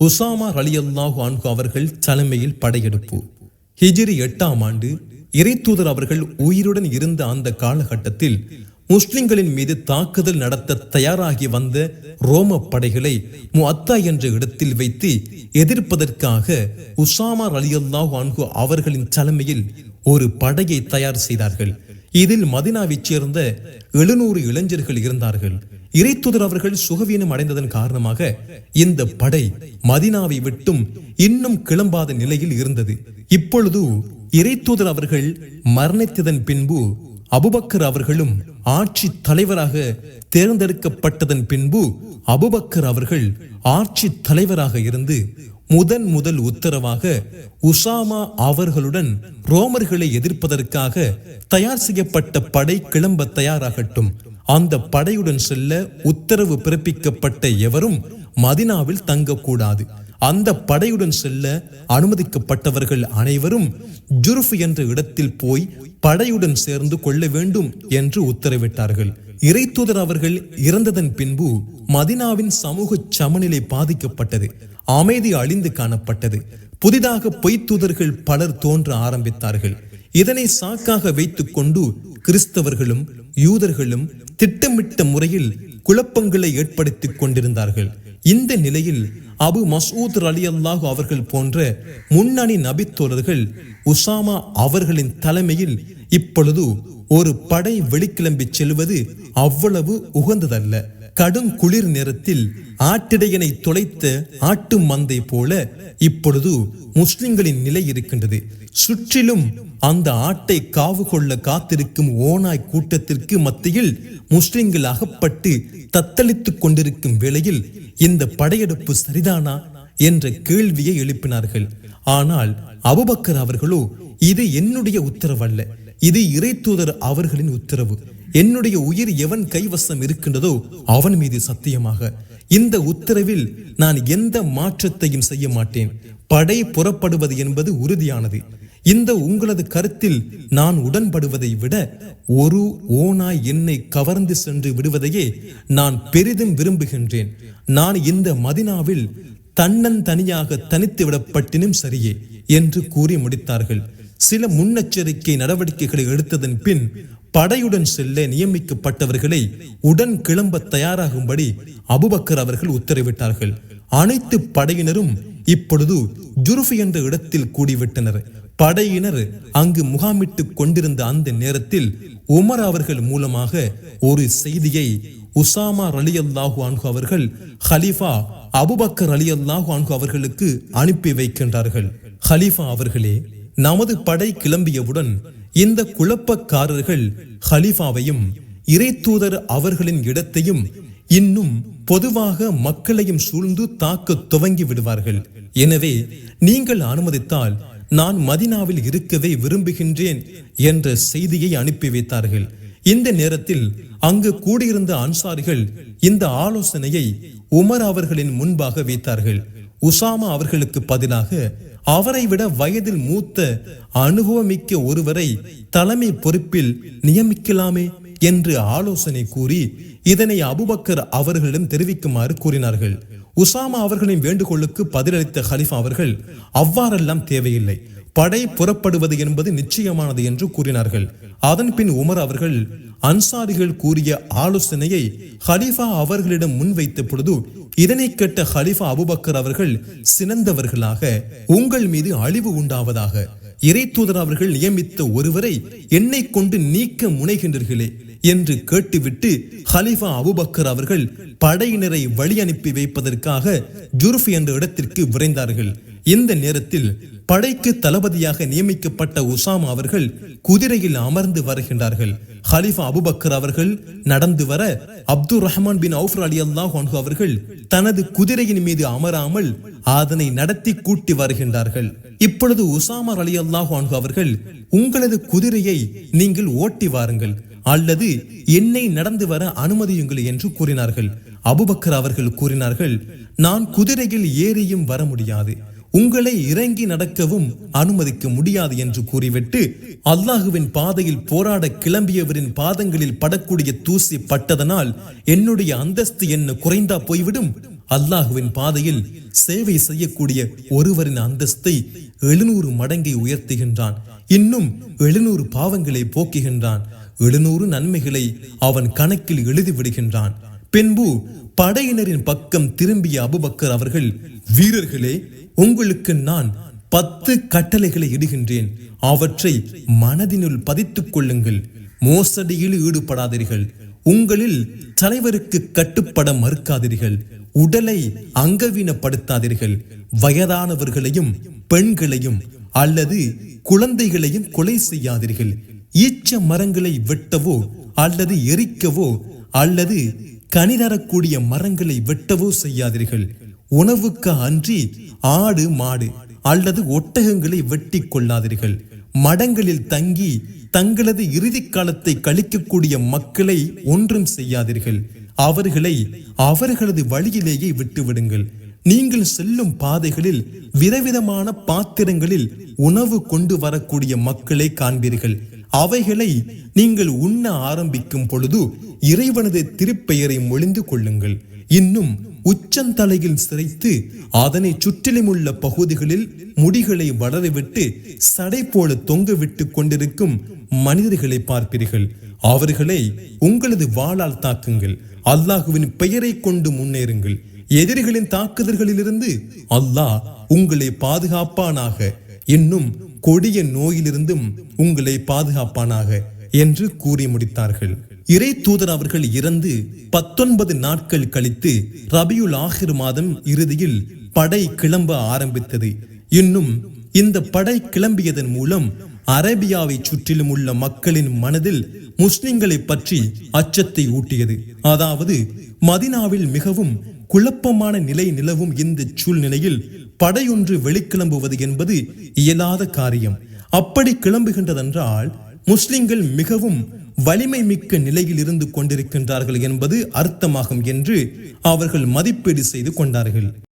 Usama ரலியல்லாஹு அன்ஹு அவர்கள் தலைமையில் படையெடுப்பு. ஹிஜிரி எட்டாம் ஆண்டு இறைத்தூதர் அவர்கள் உயிருடன் இருந்த அந்த காலகட்டத்தில் முஸ்லிம்களின் மீது தாக்குதல் நடத்த தயாராகி வந்த ரோம படைகளை முஅத்தா என்ற இடத்தில் வைத்து எதிர்ப்பதற்காக உசாமா ரலியல்லாஹு அன்ஹு அவர்களின் தலைமையில் ஒரு படையை தயார் செய்தார்கள். இதில் மதினாவைச் சேர்ந்த எழுநூறு இளைஞர்கள் இருந்தார்கள். இறைத்துதர் அவர்கள் சுகவீனம் அடைந்ததன் காரணமாக இந்த படை மதினாவை விட்டும் இன்னும் கிளம்பாத நிலையில் இருந்தது. இப்பொழுது இறைத்துதர் அவர்கள் மரணித்ததன் பின்பு அபுபக்கர் அவர்களும் ஆட்சி தலைவராக தேர்ந்தெடுக்கப்பட்டதன் பின்பு அபுபக்கர் அவர்கள் ஆட்சி தலைவராக இருந்து முதன் முதல் உத்தரவாக உசாமா அவர்களுடன் ரோமர்களை எதிர்ப்பதற்காக தயார் செய்யப்பட்ட படை கிளம்ப தயாராகட்டும். அந்த படையுடன் செல்ல உத்தரவு பிறப்பிக்கப்பட்ட எவரும் மதினாவில் தங்கக்கூடாது. அந்த படையுடன் செல்ல அனுமதிக்கப்பட்டவர்கள் அனைவரும் ஜுருஃப் என்ற இடத்தில் போய் படையுடன் சேர்ந்து கொள்ள வேண்டும் என்று உத்தரவிட்டார்கள். இறைத்தூதர் அவர்கள் இறந்ததன் பின்பு மதினாவின் சமூக சமநிலை பாதிக்கப்பட்டது. அமைதி அழிந்து காணப்பட்டது. புதிதாக பொய்த்தூதர்கள் பலர் தோன்ற ஆரம்பித்தார்கள். இதனை சாக்காக வைத்துக் கொண்டு கிறிஸ்தவர்களும் யூதர்களும் திட்டமிட்ட முறையில் குழப்பங்களை ஏற்படுத்திக் கொண்டிருந்தார்கள். இந்த நிலையில் அபு மசூத் அலி அல்லாஹு அவர்கள் போன்ற முன்னணி நபித்தோழர்கள் உசாமா அவர்களின் தலைமையில் இப்பொழுது ஒரு படை வெளிக்கிளம்பி செல்வது அவ்வளவு உகந்ததல்ல. கடும் குளிர் நேரத்தில் ஆட்டிடையனை தொலைத்த ஆட்டு மந்தை போல இப்பொழுது முஸ்லிம்களின் நிலை இருக்கின்றது. சுற்றிலும் அந்த ஆட்டை காவு கொள்ள காத்திருக்கும் ஓனாய் கூட்டத்திற்கு மத்தியில் முஸ்லிம்கள் அகப்பட்டு தத்தளித்துக் கொண்டிருக்கும் வேளையில் இந்த படையெடுப்பு சரிதானா என்ற கேள்வியை எழுப்பினார்கள். ஆனால் அபுபக்கர் அவர்களோ இது என்னுடைய உத்தரவல்ல. இது இறைத்தூதர் அவர்களின் உத்தரவு. என்னுடைய உயிர் எவன் கைவசம் இருக்கின்றதோ அவன் மீது சத்தியமாக. இந்த உத்தரவில் நான் எந்த மாற்றத்தையும் செய்ய மாட்டேன். படை புறப்படுவது என்பது உறுதியானது. இந்த உங்களது கருத்தில் நான் உடன்படுவதை விட ஒரு ஓனாய் என்னை கவர்ந்து சென்று விடுவதையே நான் பெரிதும் விரும்புகின்றேன். நான் இந்த மதினாவில் தன்னன் தனியாக தனித்து விடப்பட்டினும் சரியே என்று கூறி முடித்தார்கள். சில முன்னெச்சரிக்கை நடவடிக்கைகளை எடுத்ததன் பின் படையுடன் செல்ல நியமிக்கப்பட்டவர்களை உடன் கிளம்ப தயாராகும்படி அபுபக்கர் அவர்கள் உத்தரவிட்டார்கள். அனைத்து படையினரும் இப்பொழுது ஜுருஃபி என்ற இடத்தில் கூடிவிட்டனர். படையினர் அங்கு முகாமிட்டுக் கொண்டிருந்த அந்த நேரத்தில் உமர் அவர்கள் மூலமாக ஒரு செய்தியை உசாமா அலி அல்லாஹு அன்கு அவர்கள் ஹலீஃபா அபுபக்கர் அலி அல்லாஹு அன்கு அவர்களுக்கு அனுப்பி வைக்கின்றார்கள். ஹலீஃபா அவர்களே நமது படை கிளம்பியவுடன் இந்த குழப்பக்காரர்கள் ஹலீஃபாவையும் இறைத்தூதர் அவர்களின் இடத்தையும் இன்னும் பொதுவாக மக்களையும் சூழ்ந்து தாக்க துவங்கி விடுவார்கள். எனவே நீங்கள் அனுமதித்தால் நான் மதினாவில் இருக்கவே விரும்புகின்றேன் என்ற செய்தியை அனுப்பி வைத்தார்கள். இந்த நேரத்தில் அங்கு கூடியிருந்த அன்சாரிகள் இந்த ஆலோசனையை உமர் அவர்களின் முன்பாக வைத்தார்கள். உசாமா அவர்களுக்கு பதிலாக அவரை விட வயதில் மூத்த அனுபவமிக்க ஒருவரை தலைமை பொறுப்பில் நியமிக்கலாமே என்று ஆலோசனை கூறி இதனை அபுபக்கர் அவர்களிடம் தெரிவிக்குமாறு கூறினார்கள். உசாமா அவர்களின் வேண்டுகோளுக்கு பதிலளித்த ஹலிஃபா அவர்கள் அவ்வாறெல்லாம் தேவையில்லை. படை புறப்படுவது என்பது நிச்சயமானது என்று கூறினார்கள். அதன் பின் உமர் அவர்கள் அன்சாரிகள் கூறிய ஆலோசனையை ஹலிஃபா அவர்களிடம் முன்வைத்த பொழுது இதனை கேட்ட ஹலிஃபா அபுபக்கர் அவர்கள் சினந்தவர்களாக உங்கள் மீது அழிவு உண்டாவதாக இறை தூதர் அவர்கள் நியமித்த ஒருவரை என்னை கொண்டு நீக்க முனைகின்றீர்களே என்று கேட்டுவிட்டு ஹலிஃபா அபுபக்கர் அவர்கள் படையினரை வழி அனுப்பி வைப்பதற்காக ஜுர்ஃப் என்ற இடத்திற்கு விரைந்தார்கள். இந்த நேரத்தில் படைக்கு தளபதியாக நியமிக்கப்பட்ட உசாமா அவர்கள் குதிரையில் அமர்ந்து வருகின்றார்கள். ஹலிஃபா அபுபக்கர் அவர்கள் நடந்து வர அப்துல் ரஹ்மான் பின் அவுஃபர் அலி அல்லாஹ் அவர்கள் தனது குதிரையின் மீது அமராமல் அதனை நடத்தி கூட்டி வருகின்றார்கள். இப்பொழுது உசாமர் அலி அல்லாஹ் அவர்கள் உங்களது குதிரையை நீங்கள் ஓட்டி வாருங்கள் அல்லது என்னை நடந்து வர அனுமதியுங்கள் என்று கூறினார்கள். அபுபக்கர் அவர்கள் கூறினார்கள் நான் குதிரையில் ஏறியும் வர முடியாது. உங்களை இறங்கி நடக்கவும் அனுமதிக்க முடியாது என்று கூறிவிட்டு அல்லாஹுவின் பாதையில் போராட கிளம்பியவரின் பாதங்களில் படக்கூடிய தூசி பட்டதனால் என்னுடைய அந்தஸ்து என்ன குறைந்தா போய்விடும்? அல்லாஹுவின் பாதையில் சேவை செய்யக்கூடிய ஒருவரின் அந்தஸ்தை எழுநூறு மடங்கை உயர்த்துகின்றான். இன்னும் எழுநூறு பாவங்களை போக்குகின்றான். எழுநூறு நன்மைகளை அவன் கணக்கில் எழுதி விடுகின்றான் பின்பு படையினரின் பக்கம் திரும்பிய அபுபக்கர் அவர்கள் வீரர்களே உங்களுக்கு நான் பத்து கட்டளைகளை இடுகின்றேன். அவற்றை மனதினுள் பதித்துக் கொள்ளுங்கள். மோசடியில் ஈடுபடாதீர்கள். உங்களில் தலைவருக்கு கட்டுப்பட மறுக்காதீர்கள். உடலை அங்கவீனப்படுத்தாதீர்கள். வயதானவர்களையும் பெண்களையும் அல்லது குழந்தைகளையும் கொலை செய்யாதீர்கள். ஈச்ச மரங்களை வெட்டவோ அல்லது எரிக்கவோ அல்லது கனி தரக்கூடிய மரங்களை வெட்டவோ செய்யாதீர்கள். உணவுக்கு அன்றி ஆடு மாடு அல்லது ஒட்டகங்களை வெட்டி கொள்ளாதீர்கள். மடங்களில் தங்கி தங்களது இறுதி காலத்தை கழிக்கக்கூடிய மக்களை ஒன்றும் செய்யாதீர்கள். அவர்களை அவர்களது வழியிலேயே விட்டுவிடுங்கள். நீங்கள் செல்லும் பாதைகளில் விதவிதமான பாத்திரங்களில் உணவு கொண்டு வரக்கூடிய மக்களை காண்பீர்கள். அவைகளை நீங்கள் உண்ண ஆரம்பிக்கும் பொழுது இறைவனது திருப்பெயரை மொழிந்து கொள்ளுங்கள். இன்னும் உச்சந்தலையில் சிரைத்து அதனை சுற்றிலுமுள்ள பகுதிகளில் முடிகளை வளரவிட்டு சடை போல தொங்க விட்டு கொண்டிருக்கும் மனிதர்களை பார்ப்பீர்கள். அவர்களை உங்களது வாளால் தாக்குங்கள். அல்லாஹுவின் பெயரை கொண்டு முன்னேறுங்கள். எதிரிகளின் தாக்குதல்களிலிருந்து அல்லாஹ் உங்களை பாதுகாப்பானாக. இன்னும் கொடிய நோயிலிருந்தும் உங்களை பாதுகாப்பானாக என்று கூறி முடித்தார்கள். இறை தூதர் அவர்கள் இறந்து பத்தொன்பது நாட்கள் கழித்து ரபியுல் ஆஹிர் மாதம் இறுதியில் படை கிளம்ப ஆரம்பித்தது. இன்னும் இந்த படை கிளம்பியதன் மூலம் அரேபியாவை சுற்றிலும் உள்ள மக்களின் மனதில் முஸ்லிம்களை பற்றி அச்சத்தை ஊட்டியது. அதாவது மதினாவில் மிகவும் குழப்பமான நிலை நிலவும் இந்த சூழ்நிலையில் படையொன்று வெளிக்கிளம்புவது என்பது இயலாத காரியம். அப்படி கிளம்புகின்றதென்றால் முஸ்லிம்கள் மிகவும் வலிமை மிக்க நிலையில் இருந்து கொண்டிருக்கின்றார்கள் என்பது அர்த்தமாகும் என்று அவர்கள் மதிப்பீடு செய்து கொண்டார்கள்.